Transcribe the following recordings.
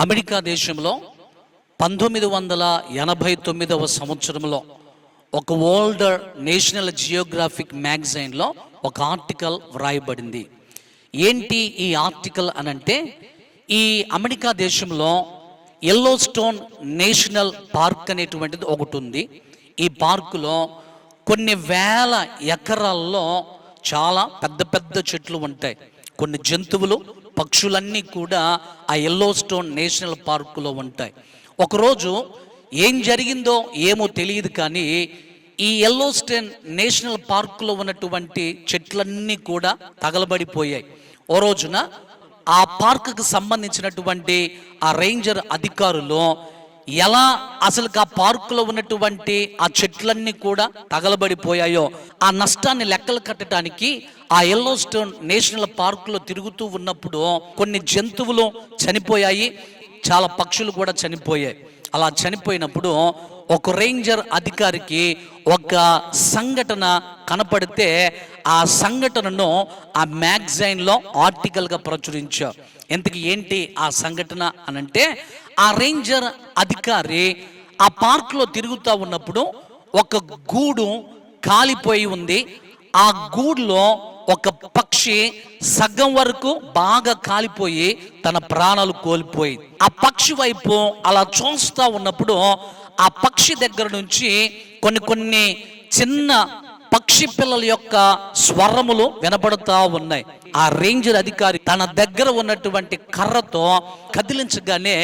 America దేశంలో పంతొమ్మిది వందల ఎనభై తొమ్మిదవ సంవత్సరంలో ఒక వరల్డ్ నేషనల్ జియోగ్రాఫిక్ మ్యాగజైన్లో ఒక ఆర్టికల్ వ్రాయబడింది. ఏంటి ఈ ఆర్టికల్ అనంటే ఈ అమెరికా దేశంలో ఎల్లో స్టోన్ నేషనల్ పార్క్ అనేటువంటిది ఒకటి ఉంది. ఈ పార్కులో కొన్ని వేల ఎకరాల్లో చాలా పెద్ద పెద్ద చెట్లు ఉంటాయి. కొన్ని జంతువులు పక్షులన్నీ కూడా ఆ ఎల్లో స్టోన్ నేషనల్ పార్కులో ఉంటాయి. ఒకరోజు ఏం జరిగిందో ఏమో తెలియదు కానీ ఈ ఎల్లో స్టోన్ నేషనల్ పార్కులో ఉన్నటువంటి చెట్లన్నీ కూడా తగలబడిపోయాయి. ఓ రోజున ఆ పార్కుకు సంబంధించినటువంటి ఆ రేంజర్ అధికారులు ఎలా అసలు ఆ పార్కులో ఉన్నటువంటి ఆ చెట్లన్నీ కూడా తగలబడిపోయాయో ఆ నష్టాన్ని లెక్కలు కట్టడానికి ఆ ఎల్లో స్టోన్ నేషనల్ పార్కులో తిరుగుతూ ఉన్నప్పుడు కొన్ని జంతువులు చనిపోయాయి చాలా పక్షులు కూడా చనిపోయాయి. అలా చనిపోయినప్పుడు ఒక రేంజర్ అధికారికి ఒక సంఘటన కనపడితే ఆ సంఘటనను ఆ మ్యాగజైన్లో ఆర్టికల్గా ప్రచురించారు. ఎందుకు ఏంటి ఆ సంఘటన అనంటే ఆ రేంజర్ అధికారి ఆ పార్క్లో తిరుగుతూ ఉన్నప్పుడు ఒక గూడు కాలిపోయి ఉంది. ఆ గూడులో ఒక పక్షి సగం వరకు బాగా కాలిపోయి తన ప్రాణాలు కోల్పోయి ఆ పక్షి వైపు అలా చూస్తూ ఉన్నప్పుడు ఆ పక్షి దగ్గర నుంచి కొన్ని కొన్ని చిన్న పక్షి పిల్లల యొక్క స్వరములు వినబడుతూ ఉన్నాయి. ఆ రేంజర్ అధికారి తన దగ్గర ఉన్నటువంటి కర్రతో కదిలించగానే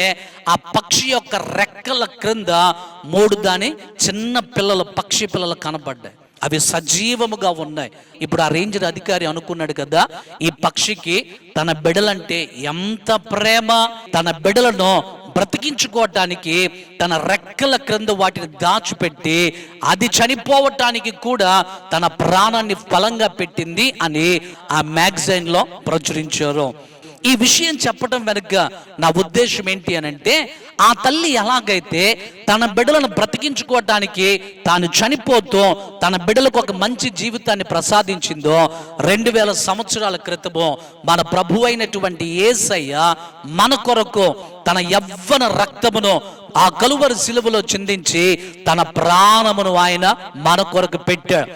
ఆ పక్షి యొక్క రెక్కల క్రింద మూడు దాని చిన్న పిల్లలు పక్షి పిల్లలు కనబడ్డాయి. అవి సజీవముగా ఉన్నాయి. ఇప్పుడు ఆ రేంజర్ అధికారి అనుకున్నాడు కదా ఈ పక్షికి తన బిడలంటే ఎంత ప్రేమ తన బిడలను బ్రతికించుకోవటానికి తన రెక్కల క్రింద వాటిని దాచిపెట్టి అది చనిపోవటానికి కూడా తన ప్రాణాన్ని ఫలంగా పెట్టింది అని ఆ మ్యాగజైన్లో ప్రచురించారు. ఈ విషయం చెప్పడం వెనుక నా ఉద్దేశం ఏంటి అని అంటే ఆ తల్లి ఎలాగైతే తన బిడ్డలను బ్రతికించుకోవటానికి తాను చనిపోతూ తన బిడ్డలకు ఒక మంచి జీవితాన్ని ప్రసాదించిందో రెండు వేల సంవత్సరాల క్రితము మన ప్రభు అయినటువంటి ఏసయ్య మన కొరకు తన యవ్వన రక్తమును ఆ కలువరి శిలువలో చిందించి తన ప్రాణమును ఆయన మన కొరకు పెట్టాడు.